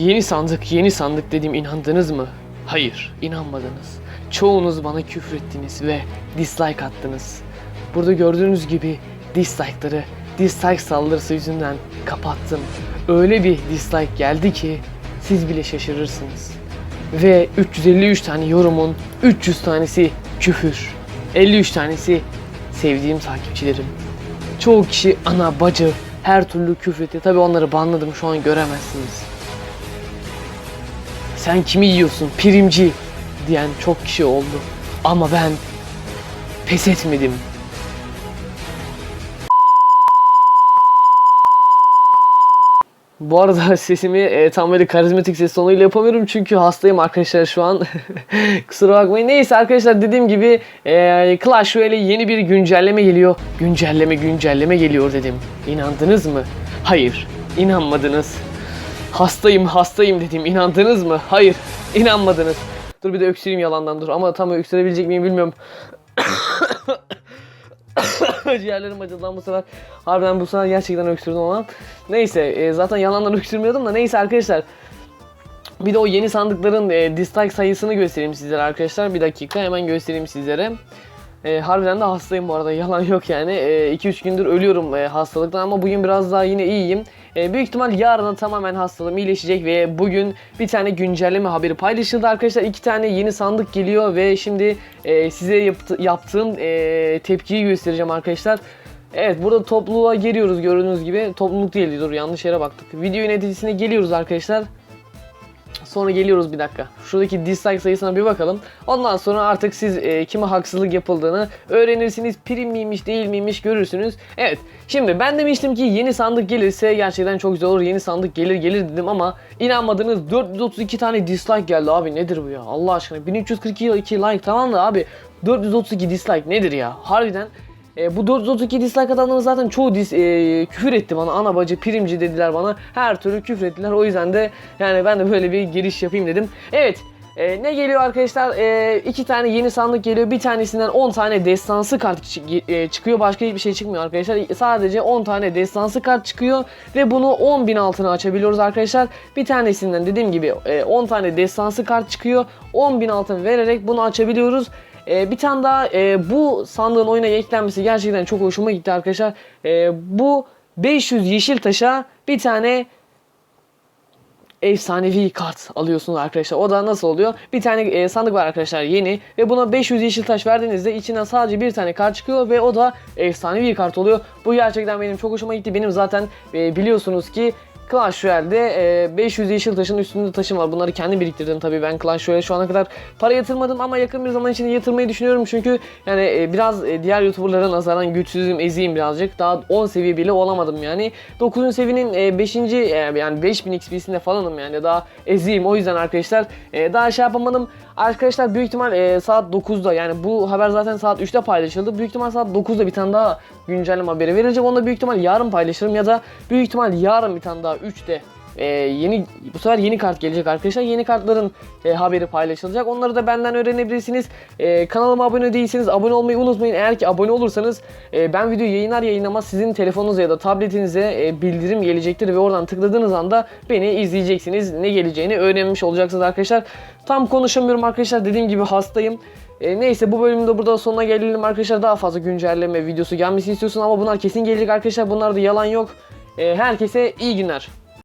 Yeni sandık, yeni sandık dedim inandınız mı? Hayır, inanmadınız. Çoğunuz bana küfrettiniz ve dislike attınız. Burada gördüğünüz gibi dislike'ları dislike saldırısı yüzünden kapattım. Öyle bir dislike geldi ki siz bile şaşırırsınız. Ve 353 tane yorumun 300 tanesi küfür. 53 tanesi sevdiğim takipçilerim. Çoğu kişi ana bacı her türlü küfretti. Tabi onları banladım şu an göremezsiniz. Sen kimi yiyorsun primci diyen çok kişi oldu. Ama ben pes etmedim. Bu arada sesimi e, tam böyle karizmatik ses tonuyla yapamıyorum çünkü hastayım arkadaşlar şu an. Kusura bakmayın. Neyse arkadaşlar dediğim gibi e, Clash Royale yeni bir güncelleme geliyor. Güncelleme güncelleme geliyor dedim. İnandınız mı? Hayır. inanmadınız. Hastayım hastayım dedim. İnandınız mı? Hayır. inanmadınız. Dur bir de öksüreyim yalandan dur ama tam öksürebilecek miyim bilmiyorum. Ciğerlerim acıdı lan bu sefer. Harbiden bu sefer gerçekten öksürdüm ama. Neyse e, zaten yalandan öksürmüyordum da neyse arkadaşlar. Bir de o yeni sandıkların e, dislike sayısını göstereyim sizlere arkadaşlar. Bir dakika hemen göstereyim sizlere. E, harbiden de hastayım bu arada yalan yok yani. 2-3 gündür ölüyorum e, hastalıktan ama bugün biraz daha yine iyiyim. E, büyük ihtimal yarına tamamen hastalığım iyileşecek ve bugün bir tane güncelleme haberi paylaşıldı arkadaşlar. iki tane yeni sandık geliyor ve şimdi e, size yaptı, yaptığım e, tepkiyi göstereceğim arkadaşlar. Evet burada topluluğa geliyoruz gördüğünüz gibi. Topluluk değil dur yanlış yere baktık. Video yöneticisine geliyoruz arkadaşlar. Sonra geliyoruz bir dakika. Şuradaki dislike sayısına bir bakalım. Ondan sonra artık siz e, kime haksızlık yapıldığını öğrenirsiniz. Prim miymiş değil miymiş görürsünüz. Evet şimdi ben demiştim ki yeni sandık gelirse gerçekten çok güzel olur. Yeni sandık gelir gelir dedim ama inanmadınız 432 tane dislike geldi abi nedir bu ya Allah aşkına. 1342 like tamam da abi 432 dislike nedir ya harbiden. E, bu 432 dislike atanların zaten çoğu dis, e, küfür etti bana. Ana bacı primci dediler bana. Her türlü küfür ettiler. O yüzden de yani ben de böyle bir giriş yapayım dedim. Evet. e, ne geliyor arkadaşlar? E, iki tane yeni sandık geliyor. Bir tanesinden 10 tane destansı kart e, çıkıyor. Başka hiçbir şey çıkmıyor arkadaşlar. Sadece 10 tane destansı kart çıkıyor. Ve bunu 10.000 altına açabiliyoruz arkadaşlar. Bir tanesinden dediğim gibi e, 10 tane destansı kart çıkıyor. 10.000 altın vererek bunu açabiliyoruz. Ee, bir tane daha e, bu sandığın oyuna eklenmesi gerçekten çok hoşuma gitti arkadaşlar. Ee, bu 500 yeşil taşa bir tane efsanevi kart alıyorsunuz arkadaşlar. O da nasıl oluyor? Bir tane e, sandık var arkadaşlar yeni ve buna 500 yeşil taş verdiğinizde içinden sadece bir tane kart çıkıyor ve o da efsanevi kart oluyor. Bu gerçekten benim çok hoşuma gitti. Benim zaten e, biliyorsunuz ki Clash Royale'de e, 500 yeşil taşın üstünde taşım var. Bunları kendim biriktirdim tabii ben Clash Royale şu ana kadar para yatırmadım ama yakın bir zaman içinde yatırmayı düşünüyorum çünkü yani e, biraz e, diğer YouTuber'lara nazaran güçsüzüm, eziyim birazcık. Daha 10 seviye bile olamadım yani. 9. seviyenin e, 5. E, yani 5000 XP'sinde falanım yani daha eziyim. O yüzden arkadaşlar e, daha şey yapamadım. Arkadaşlar büyük ihtimal e, saat 9'da yani bu haber zaten saat 3'te paylaşıldı. Büyük ihtimal saat 9'da bir tane daha güncelleme haberi verilecek. Onu da büyük ihtimal yarın paylaşırım ya da büyük ihtimal yarın bir tane daha 3'te e, yeni bu sefer yeni kart gelecek arkadaşlar. Yeni kartların e, haberi paylaşılacak. Onları da benden öğrenebilirsiniz. E, kanalıma abone değilseniz abone olmayı unutmayın. Eğer ki abone olursanız e, ben video yayınlar yayınlamaz sizin telefonunuza ya da tabletinize e, bildirim gelecektir ve oradan tıkladığınız anda beni izleyeceksiniz. Ne geleceğini öğrenmiş olacaksınız arkadaşlar. Tam konuşamıyorum arkadaşlar. Dediğim gibi hastayım. E, neyse bu bölümde burada sonuna gelelim arkadaşlar. Daha fazla güncelleme videosu gelmesi istiyorsun ama bunlar kesin gelecek arkadaşlar. Bunlarda yalan yok. E, herkese iyi günler.